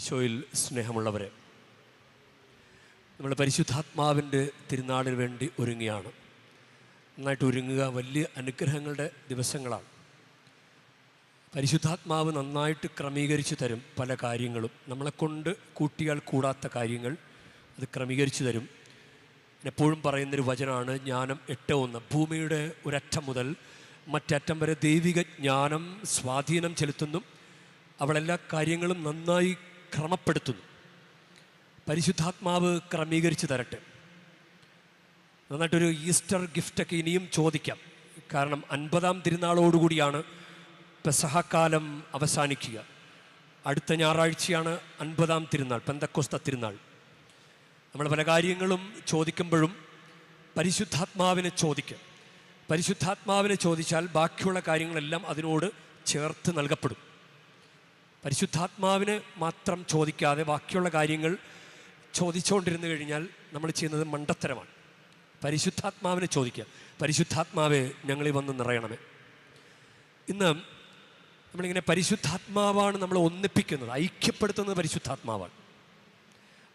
ഈശോയിൽ സ്നേഹമുള്ളവരെ നമ്മൾ പരിശുദ്ധാത്മാവിന്റെ തിരുനാളിന് വേണ്ടി ഒരുങ്ങിയാണ് നന്നായിട്ട് ഒരുങ്ങുക. വലിയ അനുഗ്രഹങ്ങളുടെ ദിവസങ്ങളാണ്. പരിശുദ്ധാത്മാവ് നന്നായിട്ട് ക്രമീകരിച്ചു തരും പല കാര്യങ്ങളും. നമ്മളെക്കൊണ്ട് കൂട്ടിയാൽ കൂടാത്ത കാര്യങ്ങൾ അത് ക്രമീകരിച്ചു തരും. എപ്പോഴും പറയുന്നൊരു വചനമാണ് ജ്ഞാനം എട്ട് ഒന്ന്. ഭൂമിയുടെ ഒരറ്റം മുതൽ മറ്ററ്റം വരെ ദൈവിക ജ്ഞാനം സ്വാധീനം ചെലുത്തുന്നു. അവളെല്ലാ കാര്യങ്ങളും നന്നായി ക്രമപ്പെടുത്തുന്നു. പരിശുദ്ധാത്മാവ് ക്രമീകരിച്ചു തരട്ടെ. നന്നായിട്ടൊരു ഈസ്റ്റർ ഗിഫ്റ്റൊക്കെ ഇനിയും ചോദിക്കാം. കാരണം അൻപതാം തിരുനാളോടുകൂടിയാണ് പെസഹക്കാലം അവസാനിക്കുക. അടുത്ത ഞായറാഴ്ചയാണ് അൻപതാം തിരുനാൾ പെന്തക്കോസ്ത തിരുനാൾ. നമ്മൾ പല കാര്യങ്ങളും ചോദിക്കുമ്പോഴും പരിശുദ്ധാത്മാവിനെ ചോദിക്കുക പരിശുദ്ധാത്മാവിനെ ചോദിച്ചാൽ ബാക്കിയുള്ള കാര്യങ്ങളെല്ലാം അതിനോട് ചേർത്ത് നൽകപ്പെടും. പരിശുദ്ധാത്മാവിനെ മാത്രം ചോദിക്കാതെ ബാക്കിയുള്ള കാര്യങ്ങൾ ചോദിച്ചുകൊണ്ടിരുന്നു കഴിഞ്ഞാൽ നമ്മൾ ചെയ്യുന്നത് മണ്ടത്തരമാണ്. പരിശുദ്ധാത്മാവിനെ ചോദിക്കുക. പരിശുദ്ധാത്മാവെ ഞങ്ങളിൽ വന്ന് നിറയണമേ. ഇന്ന് നമ്മളിങ്ങനെ പരിശുദ്ധാത്മാവാണ് നമ്മൾ ഒന്നിപ്പിക്കുന്നത്. ഐക്യപ്പെടുത്തുന്നത് പരിശുദ്ധാത്മാവാണ്.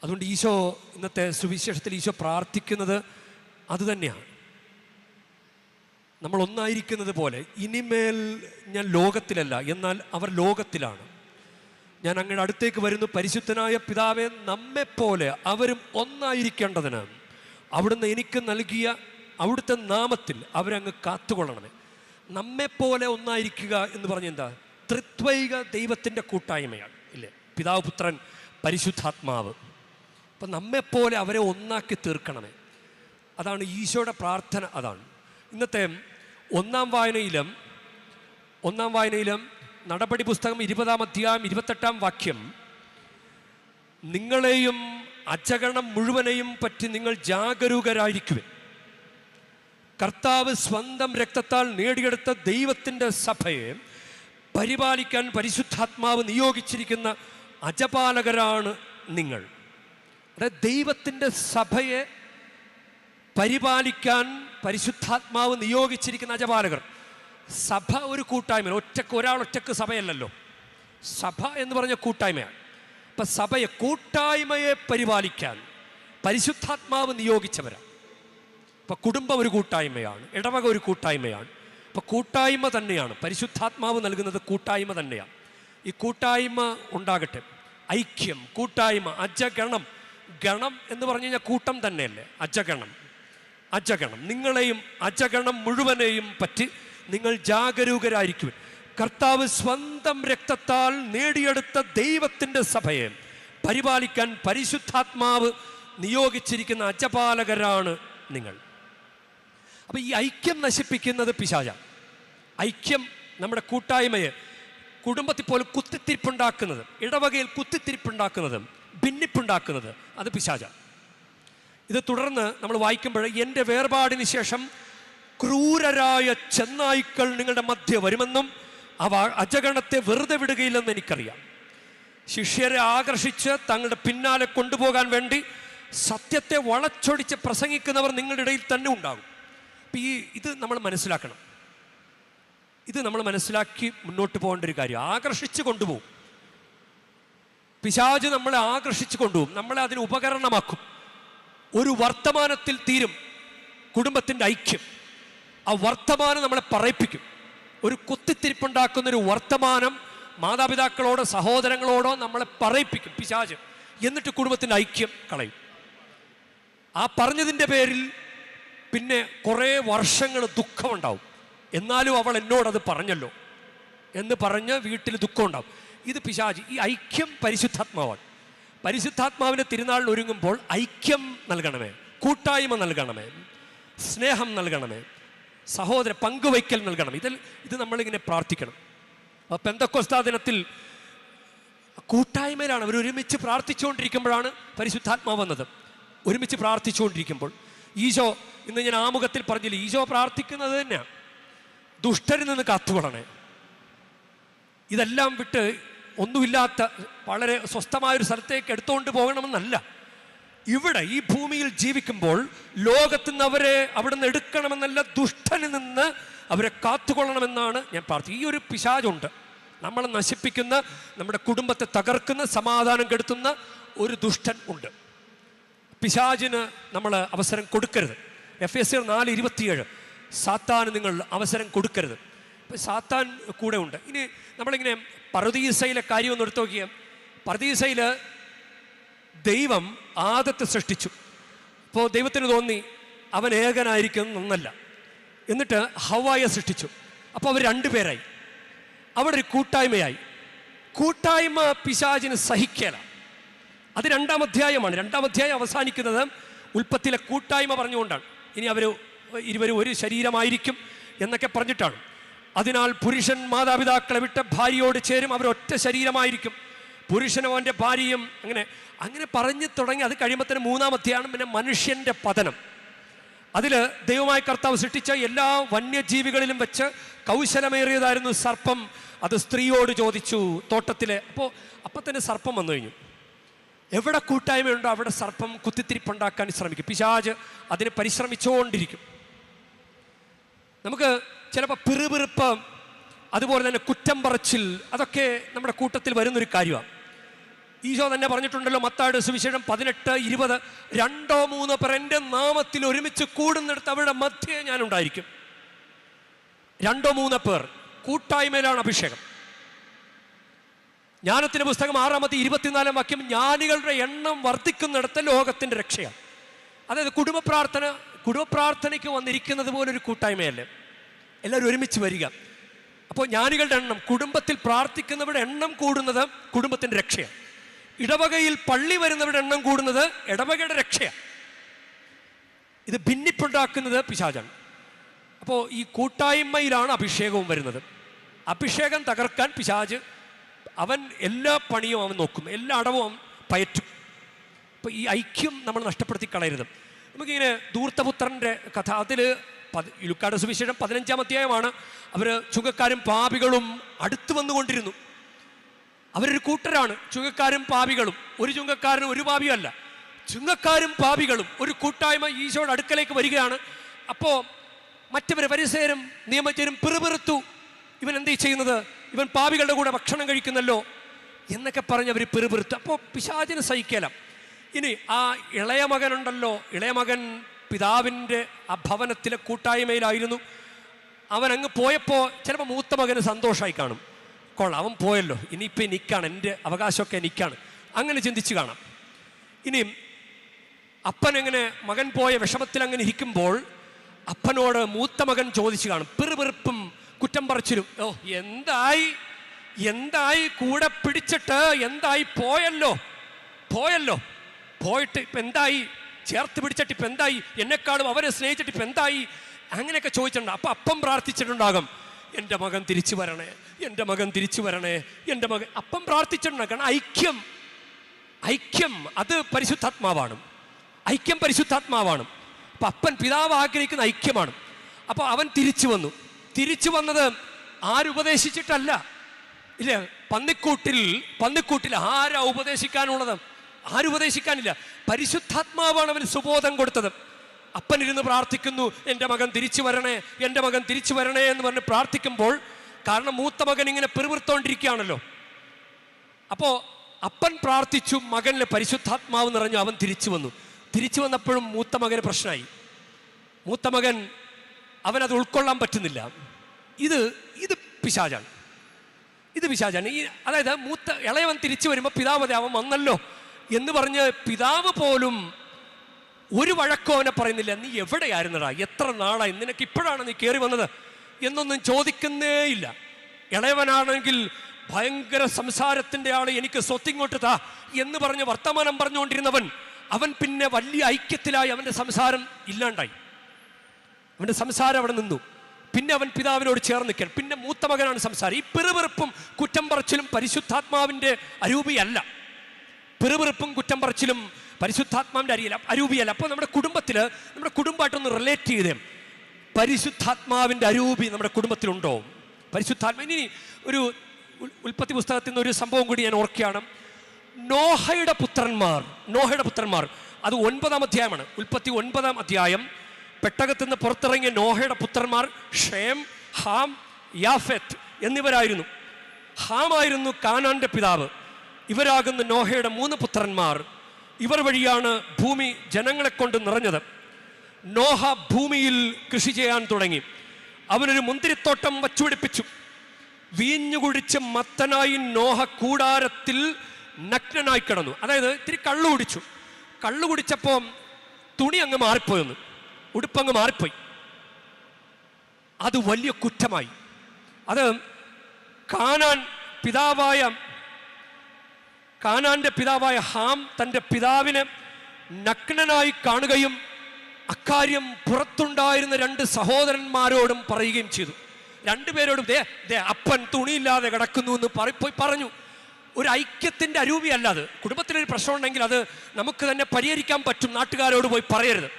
അതുകൊണ്ട് ഈശോ ഇന്നത്തെ സുവിശേഷത്തിൽ ഈശോ പ്രാർത്ഥിക്കുന്നത് അതുതന്നെയാണ്. നമ്മൾ ഒന്നായിരിക്കുന്നത് പോലെ ഇനിമേൽ ഞാൻ ലോകത്തിലല്ല എന്നാൽ അവർ ലോകത്തിലാണ്. ഞാൻ അങ്ങയുടെ അടുത്തേക്ക് വരുന്നു. പരിശുദ്ധനായ പിതാവെ നമ്മെപ്പോലെ അവരും ഒന്നായിരിക്കേണ്ടതിന് അവിടുന്ന് എനിക്ക് നൽകിയ അവിടുത്തെ നാമത്തിൽ അവരങ്ങ് കാത്തുകൊള്ളണമേ. നമ്മെപ്പോലെ ഒന്നായിരിക്കുക എന്ന് പറഞ്ഞ എന്താ? ത്രിത്വൈക ദൈവത്തിന്റെ കൂട്ടായ്മയാണ് ഇല്ലേ? പിതാവ് പുത്രൻ പരിശുദ്ധാത്മാവ്. അപ്പം നമ്മെപ്പോലെ അവരെ ഒന്നാക്കി തീർക്കണമേ. അതാണ് ഈശോയുടെ പ്രാർത്ഥന അതാണ്. ഇന്നത്തെ ഒന്നാം വായനയിലും ഒന്നാം വായനയിലും നടപടി പുസ്തകം ഇരുപതാം അധ്യായം ഇരുപത്തെട്ടാം വാക്യം. നിങ്ങളെയും അജഗണം മുഴുവനെയും പറ്റി നിങ്ങൾ ജാഗരൂകരായിരിക്കുവൻ. കർത്താവ് സ്വന്തം രക്തത്താൽ നേടിയെടുത്ത ദൈവത്തിന്റെ സഭയെ പരിപാലിക്കാൻ പരിശുദ്ധാത്മാവ് നിയോഗിച്ചിരിക്കുന്ന അജപാലകരാണ് നിങ്ങൾ. അതായത് ദൈവത്തിന്റെ സഭയെ പരിപാലിക്കാൻ പരിശുദ്ധാത്മാവ് നിയോഗിച്ചിരിക്കുന്ന അജപാലകർ. സഭ ഒരു കൂട്ടായ്മ ഒറ്റയ്ക്ക് ഒരാൾ ഒറ്റയ്ക്ക് സഭയല്ലല്ലോ. സഭ എന്ന് പറഞ്ഞ കൂട്ടായ്മയാണ്. അപ്പം സഭയെ കൂട്ടായ്മയെ പരിപാലിക്കാൻ പരിശുദ്ധാത്മാവ് നിയോഗിച്ചവരാണ് ഇപ്പം കുടുംബം ഒരു കൂട്ടായ്മയാണ്. ഇടവക ഒരു കൂട്ടായ്മയാണ്. ഇപ്പൊ കൂട്ടായ്മ തന്നെയാണ്. പരിശുദ്ധാത്മാവ് നൽകുന്നത് കൂട്ടായ്മ തന്നെയാണ്. ഈ കൂട്ടായ്മ ഉണ്ടാകട്ടെ. ഐക്യം കൂട്ടായ്മ അജഗണം. ഗണം എന്ന് പറഞ്ഞു കഴിഞ്ഞാൽ കൂട്ടം തന്നെയല്ലേ? അജഗണം. അജഗണം. നിങ്ങളെയും അജഗണം മുഴുവനെയും പറ്റി നിങ്ങൾ ജാഗരൂകരായിരിക്കും കർത്താവ് സ്വന്തം രക്തത്താൽ നേടിയെടുത്ത ദൈവത്തിന്റെ സഭയെ പരിപാലിക്കാൻ പരിശുദ്ധാത്മാവ് നിയോഗിച്ചിരിക്കുന്ന അജപാലകരാണ് നിങ്ങൾ. അപ്പം ഈ ഐക്യം നശിപ്പിക്കുന്നത് പിശാച. ഐക്യം നമ്മുടെ കൂട്ടായ്മയെ കുടുംബത്തിൽ പോലും കുത്തിത്തിരിപ്പുണ്ടാക്കുന്നത് ഇടവകയിൽ കുത്തിത്തിരിപ്പുണ്ടാക്കുന്നത് ഭിന്നിപ്പുണ്ടാക്കുന്നത് അത് പിശാച. ഇത് തുടർന്ന് നമ്മൾ വായിക്കുമ്പോൾ എന്റെ വേർപാടിന് ശേഷം ക്രൂരരായ ചെന്നായ്ക്കൾ നിങ്ങളുടെ മധ്യ വരുമെന്നും അവ അജഗണത്തെ വെറുതെ വിടുകയില്ലെന്ന് എനിക്കറിയാം. ശിഷ്യരെ ആകർഷിച്ച് തങ്ങളുടെ പിന്നാലെ കൊണ്ടുപോകാൻ വേണ്ടി സത്യത്തെ വളച്ചൊടിച്ച് പ്രസംഗിക്കുന്നവർ നിങ്ങളുടെ ഇടയിൽ തന്നെ ഉണ്ടാകും. അപ്പം ഈ ഇത് നമ്മൾ മനസ്സിലാക്കണം. ഇത് നമ്മൾ മനസ്സിലാക്കി മുന്നോട്ട് പോകേണ്ട ഒരു കാര്യം. ആകർഷിച്ച് കൊണ്ടുപോകും. പിശാജ് നമ്മളെ ആകർഷിച്ച് കൊണ്ടുപോകും. നമ്മളെ അതിന് ഉപകരണമാക്കും. ഒരു വർത്തമാനത്തിൽ തീരും കുടുംബത്തിന്റെ ഐക്യം. ആ വർത്തമാനം നമ്മളെ പറയിപ്പിക്കും. ഒരു കുത്തിത്തിരിപ്പുണ്ടാക്കുന്ന ഒരു വർത്തമാനം മാതാപിതാക്കളോടോ സഹോദരങ്ങളോടോ നമ്മളെ പറയിപ്പിക്കും പിശാജ് എന്നിട്ട് കുടുംബത്തിന്റെ ഐക്യം കളയും. ആ പറഞ്ഞതിന്റെ പേരിൽ പിന്നെ കുറേ വർഷങ്ങൾ ദുഃഖമുണ്ടാവും. എന്നാലും അവൾ എന്നോടത് പറഞ്ഞല്ലോ എന്ന് പറഞ്ഞ് വീട്ടിൽ ദുഃഖമുണ്ടാവും. ഇത് പിശാജ് ഈ ഐക്യം പരിശുദ്ധാത്മാവാണ്. പരിശുദ്ധാത്മാവിന്റെ തിരുനാളിൽ ഒരുങ്ങുമ്പോൾ ഐക്യം നൽകണമേ കൂട്ടായ്മ നൽകണമേ സ്നേഹം നൽകണമേ. സഹോദര പങ്കുവയ്ക്കൽ നൽകണം. ഇതിൽ ഇത് നമ്മളിങ്ങനെ പ്രാർത്ഥിക്കണം. അപ്പം എന്തൊക്കെ ദിനത്തിൽ കൂട്ടായ്മയിലാണ് അവർ ഒരുമിച്ച് പ്രാർത്ഥിച്ചുകൊണ്ടിരിക്കുമ്പോഴാണ് പരിശുദ്ധാത്മാവ് വന്നത്. ഒരുമിച്ച് പ്രാർത്ഥിച്ചുകൊണ്ടിരിക്കുമ്പോൾ ഈശോ ഇന്ന് ഞാൻ ആമുഖത്തിൽ പറഞ്ഞില്ല ഈശോ പ്രാർത്ഥിക്കുന്നത് തന്നെയാണ് ദുഷ്ടരിൽ നിന്ന് കാത്തുകൊള്ളണേ. ഇതെല്ലാം വിട്ട് ഒന്നുമില്ലാത്ത വളരെ സ്വസ്ഥമായൊരു സ്ഥലത്തേക്ക് എടുത്തുകൊണ്ട് പോകണമെന്നല്ല. ഇവിടെ ഈ ഭൂമിയിൽ ജീവിക്കുമ്പോൾ ലോകത്ത് നിന്ന് അവരെ അവിടെ നിന്ന് എടുക്കണമെന്നല്ല ദുഷ്ടനിൽ നിന്ന് അവരെ കാത്തുകൊള്ളണമെന്നാണ് ഞാൻ പ്രാർത്ഥിക്കുന്നത് ഈ ഒരു പിശാചുണ്ട്. നമ്മളെ നശിപ്പിക്കുന്ന നമ്മുടെ കുടുംബത്തെ തകർക്കുന്ന സമാധാനം കെടുത്തുന്ന ഒരു ദുഷ്ടൻ ഉണ്ട്. പിശാചിന് നമ്മൾ അവസരം കൊടുക്കരുത്. എഫ് എസ് നാല് ഇരുപത്തിയേഴ്. സാത്താന് നിങ്ങൾ അവസരം കൊടുക്കരുത്. ഇപ്പം സാത്താൻ കൂടെ ഉണ്ട്. ഇനി നമ്മളിങ്ങനെ പർദീസയിലെ കാര്യം ഒന്ന് എടുത്തു നോക്കിയാൽ പറുദീസയിൽ ദൈവം ആദത്തെ സൃഷ്ടിച്ചു. അപ്പോൾ ദൈവത്തിന് തോന്നി അവൻ ഏകനായിരിക്കും എന്നല്ല. എന്നിട്ട് ഹവായെ സൃഷ്ടിച്ചു. അപ്പോൾ അവർ രണ്ടുപേരായി അവിടെ ഒരു കൂട്ടായ്മയായി. കൂട്ടായ്മ പിശാചിന് സഹിക്കല. അത് രണ്ടാം അധ്യായമാണ്. രണ്ടാം അധ്യായം അവസാനിക്കുന്നത് ഉൽപ്പത്തിലെ കൂട്ടായ്മ പറഞ്ഞുകൊണ്ടാണ്. ഇനി അവർ ഇരുവരും ഒരു ശരീരമായിരിക്കും എന്നൊക്കെ പറഞ്ഞിട്ടാണ്. അതിനാൽ പുരുഷൻ മാതാപിതാക്കളെ വിട്ട് ഭാര്യയോട് ചേരും. അവരൊറ്റ ശരീരമായിരിക്കും. പുരുഷനും അവന്റെ ഭാര്യയും അങ്ങനെ അങ്ങനെ പറഞ്ഞു തുടങ്ങി. അത് കഴിയുമ്പോൾ തന്നെ മൂന്നാമത്തെയാണ് പിന്നെ മനുഷ്യന്റെ പതനം. അതിൽ ദൈവമായ കർത്താവ് സൃഷ്ടിച്ച എല്ലാ വന്യജീവികളിലും വെച്ച് കൗശലമേറിയതായിരുന്നു സർപ്പം. അത് സ്ത്രീയോട് ചോദിച്ചു തോട്ടത്തിലെ അപ്പോൾ അപ്പം തന്നെ സർപ്പം വന്നു കഴിഞ്ഞു. എവിടെ കൂട്ടായ്മയുണ്ടോ അവിടെ സർപ്പം കുത്തിത്തിരിപ്പുണ്ടാക്കാൻ ശ്രമിക്കും. പിശാജ് അതിന് പരിശ്രമിച്ചുകൊണ്ടിരിക്കും നമുക്ക് ചിലപ്പോൾ പിറുപിറുപ്പം അതുപോലെ തന്നെ കുറ്റം പറച്ചിൽ അതൊക്കെ നമ്മുടെ കൂട്ടത്തിൽ വരുന്നൊരു കാര്യമാണ്. ഈശോ തന്നെ പറഞ്ഞിട്ടുണ്ടല്ലോ മത്താട് സുവിശേഷം പതിനെട്ട് ഇരുപത് രണ്ടോ മൂന്നോ പേർ എന്റെ നാമത്തിൽ ഒരുമിച്ച് കൂടുന്നിടത്ത് അവരുടെ മധ്യേ ഞാൻ ഉണ്ടായിരിക്കും രണ്ടോ മൂന്നോ പേർ കൂട്ടായ്മയിലാണ് അഭിഷേകം. ജ്ഞാനത്തിന്റെ പുസ്തകം ആറാമത്തെ ഇരുപത്തിനാലാം വാക്യം ജ്ഞാനികളുടെ എണ്ണം വർദ്ധിക്കുന്നിടത്ത് ലോകത്തിന്റെ രക്ഷയാണ്. അതായത് കുടുംബ പ്രാർത്ഥന കുടുംബ പ്രാർത്ഥനയ്ക്ക് വന്നിരിക്കുന്നത് പോലൊരു കൂട്ടായ്മയല്ലേ? എല്ലാവരും ഒരുമിച്ച് വരിക. അപ്പോൾ ജ്ഞാനികളുടെ എണ്ണം കുടുംബത്തിൽ പ്രാർത്ഥിക്കുന്നവരുടെ എണ്ണം കൂടുന്നത് കുടുംബത്തിന്റെ രക്ഷയാണ്. ഇടവകയിൽ പള്ളി വരുന്നവരുടെ എണ്ണം കൂടുന്നത് ഇടവകയുടെ രക്ഷയാണ്. ഇത് ഭിന്നിപ്പുണ്ടാക്കുന്നത് പിശാചാണ്. അപ്പോൾ ഈ കൂട്ടായ്മയിലാണ് അഭിഷേകവും വരുന്നത്. അഭിഷേകം തകർക്കാൻ പിശാജ് അവൻ എല്ലാ പണിയും അവൻ നോക്കും എല്ലാ അടവും അവൻ പയറ്റും. അപ്പോൾ ഈ ഐക്യം നമ്മൾ നഷ്ടപ്പെടുത്തി കളയരുത്. നമുക്കിങ്ങനെ ധൂർത്തപുത്രന്റെ കഥ അതിൽ പത് ലുക്കാട് സുവിശേഷം പതിനഞ്ചാം അധ്യായമാണ്. അവർ ചുങ്കക്കാരും പാപികളും അടുത്തു വന്നുകൊണ്ടിരുന്നു. അവരൊരു കൂട്ടരാണ്. ചുങ്കക്കാരും പാപികളും. ഒരു ചുങ്കക്കാരനും ഒരു പാപിയല്ല ചുങ്കക്കാരും പാപികളും ഒരു കൂട്ടായ്മ ഈശോയുടെ അടുക്കലേക്ക് വരികയാണ്. അപ്പോൾ മറ്റവർ പരിസരം നിയമജരും പിറുപിറുത്തു. ഇവൻ എന്ത് ചെയ്യുന്നത്? ഇവൻ പാപികളുടെ കൂടെ ഭക്ഷണം കഴിക്കുന്നല്ലോ എന്നൊക്കെ പറഞ്ഞ് അവർ പിറുപിറുത്തു. അപ്പോൾ പിശാചിന് സഹിക്കല. ഇനി ആ ഇളയ മകനുണ്ടല്ലോ. ഇളയ മകൻ പിതാവിന്റെ ആ ഭവനത്തിലെ കൂട്ടായ്മയിലായിരുന്നു. അവൻ അങ്ങ് പോയപ്പോൾ ചിലപ്പോൾ മൂത്ത മകന് സന്തോഷമായി കാണും. കൊള്ളാം അവൻ പോയല്ലോ. ഇനിയിപ്പോൾ എനിക്കാണ് എന്റെ അവകാശമൊക്കെ എനിക്കാണ് അങ്ങനെ ചിന്തിച്ച് കാണാം. ഇനിയും അപ്പൻ എങ്ങനെ മകൻ പോയ വിഷമത്തിൽ അങ്ങനെ ഇരിക്കുമ്പോൾ അപ്പനോട് മൂത്ത മകൻ ചോദിച്ചു കാണും. പെറുപെറുപ്പും കുറ്റം പറിച്ചിരും ഓ എന്തായി? എന്തായി കൂടെ പിടിച്ചിട്ട്? എന്തായി? പോയല്ലോ. പോയല്ലോ. പോയിട്ട് ഇപ്പം എന്തായി? ചേർത്ത് പിടിച്ചിട്ട് ഇപ്പം എന്തായി? എന്നെക്കാളും അവരെ സ്നേഹിച്ചിട്ട് ഇപ്പം എന്തായി? അങ്ങനെയൊക്കെ ചോദിച്ചിട്ടുണ്ട്. അപ്പം അപ്പം പ്രാർത്ഥിച്ചിട്ടുണ്ടാകും. എന്റെ മകൻ തിരിച്ചു വരണേ എന്റെ മകൻ തിരിച്ചു വരണേ എന്റെ മകൻ അപ്പം പ്രാർത്ഥിച്ചിട്ടുണ്ട്. കാരണം ഐക്യം ഐക്യം അത് പരിശുദ്ധാത്മാവാണ്. ഐക്യം പരിശുദ്ധാത്മാവാണ്. അപ്പം അപ്പൻ പിതാവ് ആഗ്രഹിക്കുന്ന ഐക്യമാണ്. അപ്പോൾ അവൻ തിരിച്ചു വന്നു. തിരിച്ചു വന്നത് ആരുപദേശിച്ചിട്ടല്ല ഇല്ല പന്നിക്കൂട്ടിൽ പന്നിക്കൂട്ടിൽ ആരാ ഉപദേശിക്കാനുള്ളത്? ആരുപദേശിക്കാനില്ല പരിശുദ്ധാത്മാവാണ് അവന് സുബോധം കൊടുത്തത്. അപ്പൻ ഇരുന്ന് പ്രാർത്ഥിക്കുന്നു എന്റെ മകൻ തിരിച്ചു വരണേ എന്റെ മകൻ തിരിച്ചു വരണേ എന്ന് പറഞ്ഞ് പ്രാർത്ഥിക്കുമ്പോൾ കാരണം മൂത്ത മകൻ ഇങ്ങനെ പെരുവിർത്തോണ്ടിരിക്കുകയാണല്ലോ അപ്പോൾ അപ്പൻ പ്രാർത്ഥിച്ചു മകനിലെ പരിശുദ്ധാത്മാവ് നിറഞ്ഞു അവൻ തിരിച്ചു വന്നു. തിരിച്ചു വന്നപ്പോഴും മൂത്ത മകന് പ്രശ്നമായി. മൂത്ത മകൻ അവനത് ഉൾക്കൊള്ളാൻ പറ്റുന്നില്ല. ഇത് ഇത് പിശാചാണ്. ഇത് പിശാചാണ്. ഈ അതായത് മൂത്ത ഇളയവൻ തിരിച്ചു വരുമ്പോൾ പിതാവ് അവൻ വന്നല്ലോ എന്ന് പറഞ്ഞ് പിതാവ് പോലും ഒരു വഴക്കോ അവനെ പറയുന്നില്ല. നീ എവിടെയായിരുന്നടാ എത്ര നാളായി? നിനക്ക് ഇപ്പോഴാണ് നീ കയറി വന്നത്? എന്നൊന്നും ചോദിക്കുന്നേ ഇല്ല. ഇളയവനാണെങ്കിൽ ഭയങ്കര സംസാരത്തിന്റെ ആൾ എനിക്ക് സ്വത്തിങ്ങോട്ട് താ എന്ന് പറഞ്ഞ് വർത്തമാനം പറഞ്ഞുകൊണ്ടിരുന്നവൻ അവൻ പിന്നെ വലിയ ഐക്യത്തിലായി അവന്റെ സംസാരം ഇല്ലാണ്ടായി. അവന്റെ സംസാരം അവിടെ നിന്നു. പിന്നെ അവൻ പിതാവിനോട് ചേർന്ന് നിൽക്കാൻ. പിന്നെ മൂത്ത മകനാണ് സംസാരം. ഈ പിറുപിറുപ്പും കുറ്റം പറച്ചിലും പരിശുദ്ധാത്മാവിന്റെ അരൂപിയല്ല. പിറുപിറുപ്പും കുറ്റം പറച്ചിലും പരിശുദ്ധാത്മാവിന്റെ അരിയല്ല അരൂപിയല്ല. അപ്പോൾ നമ്മുടെ കുടുംബത്തിൽ നമ്മുടെ കുടുംബമായിട്ടൊന്ന് റിലേറ്റ് ചെയ്തേ. പരിശുദ്ധാത്മാവിന്റെ അരൂപി നമ്മുടെ കുടുംബത്തിലുണ്ടോ? പരിശുദ്ധാത്മ ഇനി ഒരു ഉൽ- ഉൽപ്പത്തി പുസ്തകത്തിൽ നിന്ന് ഒരു സംഭവം കൂടി ഞാൻ ഓർക്കുകയാണ്. നോഹയുടെ പുത്രന്മാർ നോഹയുടെ പുത്രന്മാർ. അത് ഒൻപതാം അധ്യായമാണ്. ഉൽപ്പത്തി ഒൻപതാം അധ്യായം. പെട്ടകത്തിൽ നിന്ന് പുറത്തിറങ്ങിയ നോഹയുടെ പുത്രന്മാർ ഷേം ഹാം യാഫെത്ത് എന്നിവരായിരുന്നു. ഹാമായിരുന്നു കാനാന്റെ പിതാവ്. ഇവരാകുന്ന നോഹയുടെ മൂന്ന് പുത്രന്മാർ. ഇവർ വഴിയാണ് ഭൂമി ജനങ്ങളെ കൊണ്ട് നിറഞ്ഞത്. നോഹ ഭൂമിയിൽ കൃഷി ചെയ്യാൻ തുടങ്ങി. അവനൊരു മുന്തിരിത്തോട്ടം വച്ചുപിടിപ്പിച്ചു. വീഞ്ഞു കുടിച്ച് മത്തനായി നോഹ കൂടാരത്തിൽ നഗ്നനായി കിടന്നു. അതായത് ഇത്തിരി കള്ളു കുടിച്ചു. കള്ളു കുടിച്ചപ്പോൾ തുണി അങ്ങ് മാറിപ്പോയെന്ന്. ഉടുപ്പങ്ങ് മാറിപ്പോയി. അത് വലിയ കുറ്റമായി. അത് കാണാൻ പിതാവായ കാനാന്റെ പിതാവായ ഹാം തന്റെ പിതാവിനെ നഗ്നനായി കാണുകയും അക്കാര്യം പുറത്തുണ്ടായിരുന്ന രണ്ട് സഹോദരന്മാരോടും പറയുകയും ചെയ്തു. രണ്ടുപേരോടും ദേ ദേ അപ്പൻ തുണിയില്ലാതെ കിടക്കുന്നു എന്ന് പോയി പറഞ്ഞു. ഒരു ഐക്യത്തിന്റെ അരൂപിയല്ല അത്. കുടുംബത്തിലൊരു പ്രശ്നം ഉണ്ടെങ്കിൽ അത് നമുക്ക് തന്നെ പരിഹരിക്കാൻ പറ്റും നാട്ടുകാരോട് പോയി പറയരുത്.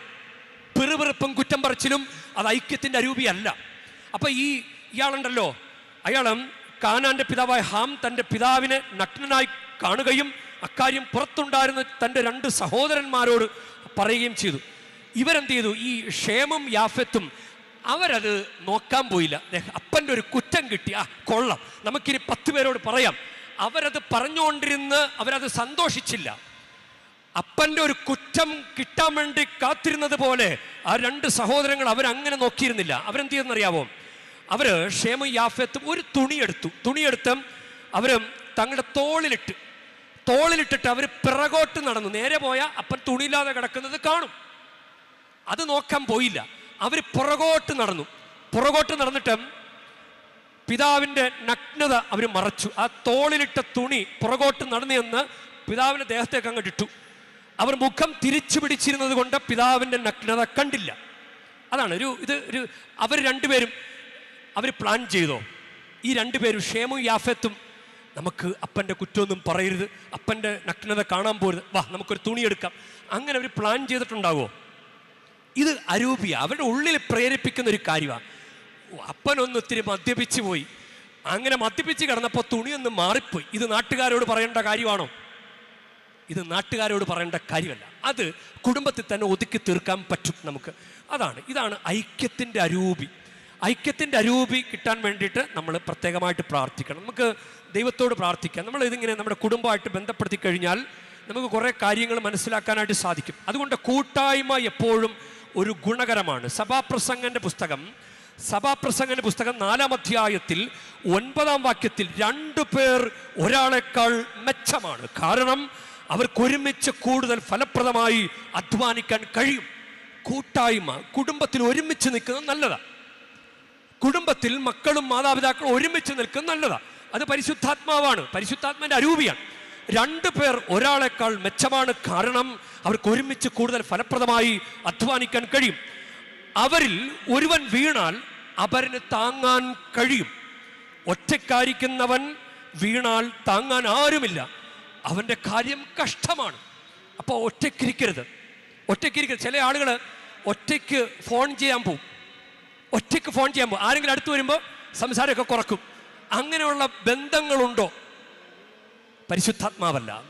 പിറുപിറുപ്പും കുറ്റം പറച്ചിലും അത് ഐക്യത്തിന്റെ അരൂപിയല്ല. അപ്പൊ ഈ ഇയാളുണ്ടല്ലോ അയാളും കാനാന്റെ പിതാവായ ഹാം തന്റെ പിതാവിനെ നഗ്നനായി കാണുകയും അക്കാര്യം പുറത്തുണ്ടായിരുന്ന തന്റെ രണ്ട് സഹോദരന്മാരോട് പറയുകയും ചെയ്തു. ഇവരെന്ത് ചെയ്തു? ഈ ക്ഷേമം യാഫത്തും അവരത് നോക്കാൻ പോയില്ല. അപ്പന്റെ ഒരു കുറ്റം കിട്ടി. ആ കൊള്ളം. നമുക്കിനി പത്ത് പേരോട് പറയാം. അവരത് പറഞ്ഞുകൊണ്ടിരുന്ന് അവരത് സന്തോഷിച്ചില്ല. അപ്പന്റെ ഒരു കുറ്റം കിട്ടാൻ വേണ്ടി കാത്തിരുന്നത് പോലെ ആ രണ്ട് സഹോദരങ്ങൾ അവരങ്ങനെ നോക്കിയിരുന്നില്ല. അവരെന്ത് ചെയ്തെന്നറിയാവോ? അവർ ക്ഷേമ യാഫത്തും ഒരു തുണിയെടുത്തു. തുണിയെടുത്ത് അവർ തങ്ങളുടെ തോളിലിട്ട് തോളിലിട്ടിട്ട് അവർ പിറകോട്ട് നടന്നു. നേരെ പോയ അപ്പൻ തുണിയില്ലാതെ കിടക്കുന്നത് കാണും. അത് നോക്കാൻ പോയില്ല. അവർ പുറകോട്ട് നടന്നു. പുറകോട്ട് നടന്നിട്ട് പിതാവിന്റെ നഗ്നത അവർ മറച്ചു. ആ തോളിലിട്ട തുണി പുറകോട്ട് നടന്നു എന്ന് പിതാവിന്റെ ദേഹത്തേക്ക് അങ്ങോട്ട് ഇട്ടു. അവർ മുഖം തിരിച്ചു പിടിച്ചിരുന്നത് കൊണ്ട് പിതാവിന്റെ നഗ്നത കണ്ടില്ല. അതാണ് ഒരു ഇത് ഒരു അവർ രണ്ടുപേരും അവർ പ്ലാൻ ചെയ്തോ? ഈ രണ്ടുപേരും ഷേമും യാഫത്തും നമുക്ക് അപ്പന്റെ കുറ്റമൊന്നും പറയരുത്. അപ്പന്റെ നഗ്നത കാണാൻ പോരുത്. വാ നമുക്കൊരു തുണി എടുക്കാം. അങ്ങനെ അവർ പ്ലാൻ ചെയ്തിട്ടുണ്ടാവോ? ഇത് അരൂപിയ അവരുടെ ഉള്ളിൽ പ്രേരിപ്പിക്കുന്ന ഒരു കാര്യമാണ് അപ്പനൊന്ന് ഒത്തിരി മദ്യപിച്ച് പോയി. അങ്ങനെ മദ്യപിച്ച് കിടന്നപ്പോൾ തുണിയൊന്ന് മാറിപ്പോയി. ഇത് നാട്ടുകാരോട് പറയേണ്ട കാര്യമാണോ? ഇത് നാട്ടുകാരോട് പറയേണ്ട കാര്യമല്ല. അത് കുടുംബത്തിൽ തന്നെ ഒതുക്കി തീർക്കാൻ പറ്റും നമുക്ക്. അതാണ് ഇതാണ് ഐക്യത്തിന്റെ അരൂപി. ഐക്യത്തിന്റെ അരൂപി കിട്ടാൻ വേണ്ടിയിട്ട് നമ്മൾ പ്രത്യേകമായിട്ട് പ്രാർത്ഥിക്കണം. നമുക്ക് ദൈവത്തോട് പ്രാർത്ഥിക്കാം. നമ്മൾ ഇതിങ്ങനെ നമ്മുടെ കുടുംബമായിട്ട് ബന്ധപ്പെടുത്തി കഴിഞ്ഞാൽ നമുക്ക് കുറേ കാര്യങ്ങൾ മനസ്സിലാക്കാനായിട്ട് സാധിക്കും. അതുകൊണ്ട് കൂട്ടായ്മ എപ്പോഴും ഒരു ഗുണകരമാണ്. സഭാപ്രസംഗന്റെ പുസ്തകം സഭാപ്രസംഗന്റെ പുസ്തകം നാലാം അധ്യായത്തിൽ ഒൻപതാം വാക്യത്തിൽ രണ്ടു പേർ ഒരാളെക്കാൾ മെച്ചമാണ്. കാരണം അവർക്കൊരുമിച്ച് കൂടുതൽ ഫലപ്രദമായി അധ്വാനിക്കാൻ കഴിയും. കൂട്ടായ്മ കുടുംബത്തിൽ ഒരുമിച്ച് നിൽക്കുന്നത് നല്ലതാണ് കുടുംബത്തിൽ മക്കളും മാതാപിതാക്കളും ഒരുമിച്ച് നിൽക്കുന്നത് നല്ലതാ. അത് പരിശുദ്ധാത്മാവാണ്. പരിശുദ്ധാത്മാന്റെ അരൂപിയാണ്. രണ്ടു പേർ ഒരാളെക്കാൾ മെച്ചമാണ് കാരണം അവർക്ക് ഒരുമിച്ച് കൂടുതൽ ഫലപ്രദമായി അധ്വാനിക്കാൻ കഴിയും. അവരിൽ ഒരുവൻ വീണാൽ അവരിന് താങ്ങാൻ കഴിയും. ഒറ്റക്കാരിക്കുന്നവൻ വീണാൽ താങ്ങാൻ ആരുമില്ല. അവന്റെ കാര്യം കഷ്ടമാണ്. അപ്പോൾ ഒറ്റയ്ക്കിരിക്കരുത്. ഒറ്റയ്ക്കിരിക്കരുത്. ചില ആളുകൾ ഒറ്റയ്ക്ക് ഫോൺ ചെയ്യാൻ പോകും ഒറ്റയ്ക്ക് ഫോൺ ചെയ്യാൻ പോകും. ആരെങ്കിലും അടുത്ത് വരുമ്പോൾ സംസാരമൊക്കെ കുറക്കും. അങ്ങനെയുള്ള ബന്ധങ്ങളുണ്ടോ? പരിശുദ്ധാത്മാവല്ല.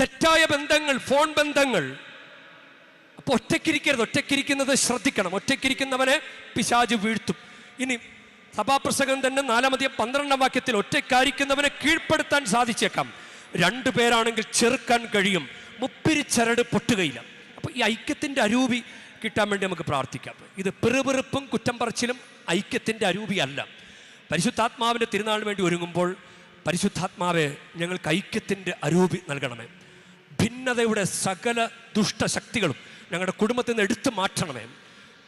തെറ്റായ ബന്ധങ്ങൾ ഫോൺ ബന്ധങ്ങൾ. അപ്പൊ ഒറ്റയ്ക്കിരിക്കരുത്. ഒറ്റയ്ക്കിരിക്കുന്നത് ശ്രദ്ധിക്കണം. ഒറ്റയ്ക്കിരിക്കുന്നവനെ പിശാജ് വീഴ്ത്തും. ഇനി സഭാപ്രസംഗം തന്നെ നാലാമതിയ പന്ത്രണ്ടാം വാക്യത്തിൽ ഒറ്റയ്ക്കായിരിക്കുന്നവനെ കീഴ്പ്പെടുത്താൻ സാധിച്ചേക്കാം. രണ്ടു പേരാണെങ്കിൽ ചെറുക്കാൻ കഴിയും. മുപ്പിരി ചരട് പൊട്ടുകയില്ല. അപ്പൊ ഈ ഐക്യത്തിന്റെ അരൂപി കിട്ടാൻ വേണ്ടി നമുക്ക് പ്രാർത്ഥിക്കാം. ഇത് പെറുപെറുപ്പും കുറ്റം പറച്ചിലും ഐക്യത്തിന്റെ അരൂപിയല്ല. പരിശുദ്ധാത്മാവിന്റെ തിരുനാളിന് വേണ്ടി ഒരുങ്ങുമ്പോൾ പരിശുദ്ധാത്മാവെ ഞങ്ങൾക്ക് ഐക്യത്തിന്റെ അരൂപി നൽകണമേ. ഭിന്നതയുടെ സകല ദുഷ്ടശക്തികളും ഞങ്ങളുടെ കുടുംബത്തിൽ നിന്ന് എടുത്തു മാറ്റണമേ.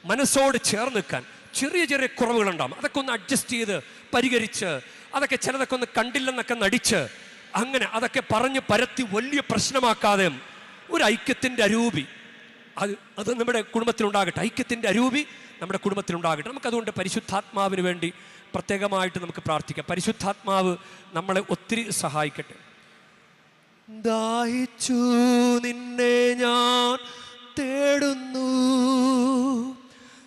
മനസ്സോട് ചേർന്ന് നിൽക്കാൻ ചെറിയ ചെറിയ കുറവുകളുണ്ടാകും അതൊക്കെ ഒന്ന് അഡ്ജസ്റ്റ് ചെയ്ത് പരിഹരിച്ച് അതൊക്കെ ചിലതൊക്കെ ഒന്ന് കണ്ടില്ലെന്നൊക്കെ നടിച്ച് അങ്ങനെ അതൊക്കെ പറഞ്ഞ് പരത്തി വലിയ പ്രശ്നമാക്കാതെ ഒരു ഐക്യത്തിന്റെ അരൂപി അത് അത് നമ്മുടെ കുടുംബത്തിലുണ്ടാകട്ടെ. ഐക്യത്തിന്റെ അരൂപി നമ്മുടെ കുടുംബത്തിലുണ്ടാകട്ടെ. നമുക്കതുകൊണ്ട് പരിശുദ്ധാത്മാവിന് വേണ്ടി പ്രത്യേകമായിട്ട് നമുക്ക് പ്രാർത്ഥിക്കാം. പരിശുദ്ധാത്മാവ് നമ്മളെ ഒത്തിരി സഹായിക്കട്ടെ. ദാഹിച്ചു നിന്നെ ഞാൻ തേടുന്നു.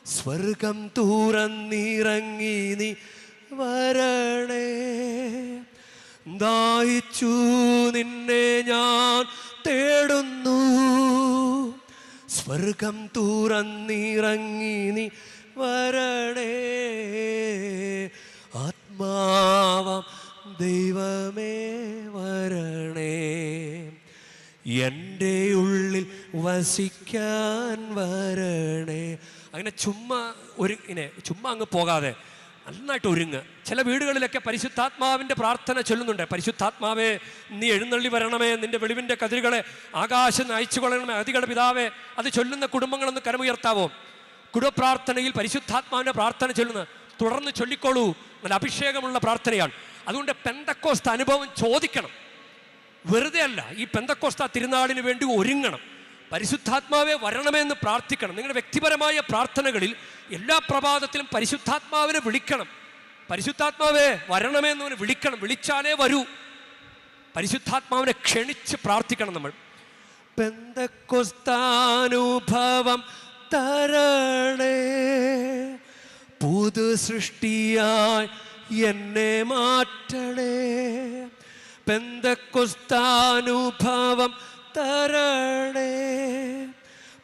സ്വർഗം തുറന്നിറങ്ങി നീ വരണേ. ദാഹിച്ചു നിന്നെ ഞാൻ തേടുന്നു. സ്വർഗം തുറന്നിറങ്ങി നീ വരണേ. ആത്മാവാം ദൈവമേ വരണേ. എന്റെ ഉള്ളിൽ വസിക്കാൻ വരണേ. അങ്ങനെ ചുമ്മാ ഒരു ഇങ്ങനെ ചുമ്മാ അങ്ങ് പോകാതെ നന്നായിട്ട് ഒരുങ്ങ്. ചില വീടുകളിലൊക്കെ പരിശുദ്ധാത്മാവിന്റെ പ്രാർത്ഥന ചൊല്ലുന്നുണ്ട്. പരിശുദ്ധാത്മാവേ നീ എഴുന്നള്ളി വരണമേ നിന്റെ വെളിവിന്റെ കതിരുകളെ ആകാശം നയിച്ചു കൊള്ളണമേ അതികളുടെ പിതാവേ അത് ചൊല്ലുന്ന കുടുംബങ്ങളൊന്ന് കരമുയർത്താവോ? കുടുംബപ്രാർത്ഥനയിൽ പരിശുദ്ധാത്മാവിന്റെ പ്രാർത്ഥന ചൊല്ലുന്ന തുടർന്ന് ചൊല്ലിക്കോളൂ. നല്ല അഭിഷേകമുള്ള പ്രാർത്ഥനയാണ്. അതുകൊണ്ട് പെന്തക്കോസ്ത അനുഭവം ചോദിക്കണം. വെറുതെ അല്ല ഈ പെന്തക്കോസ്ത തിരുനാളിന് വേണ്ടി ഒരുങ്ങണം. പരിശുദ്ധാത്മാവെ വരണമെന്ന് പ്രാർത്ഥിക്കണം. നിങ്ങളുടെ വ്യക്തിപരമായ പ്രാർത്ഥനകളിൽ എല്ലാ പ്രഭാതത്തിലും പരിശുദ്ധാത്മാവിനെ വിളിക്കണം. പരിശുദ്ധാത്മാവെ വരണമെന്ന് വിളിക്കണം. വിളിച്ചാലേ വരൂ. പരിശുദ്ധാത്മാവിനെ ക്ഷണിച്ച് പ്രാർത്ഥിക്കണം നമ്മൾ. ബന്ധക്കുസ്താനുഭവം തരണേ. പുതു സൃഷ്ടിയായി എന്നെ മാറ്റണേ. പെന്തക്കൊസ്താനുഭവം തരണേ.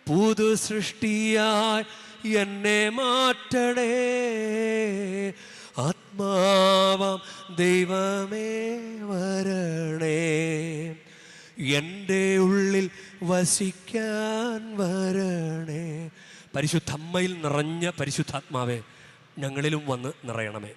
പുതു സൃഷ്ടിയായി എന്നെ മാറ്റണേ. ആത്മാവാം ദൈവമേ വരണേ. എന്റെ ഉള്ളിൽ വസിക്കാൻ വരണേ. പരിശുദ്ധമ്മയിൽ നിറഞ്ഞ പരിശുദ്ധാത്മാവേ ഞങ്ങളിലും വന്ന് നിറയണമേ.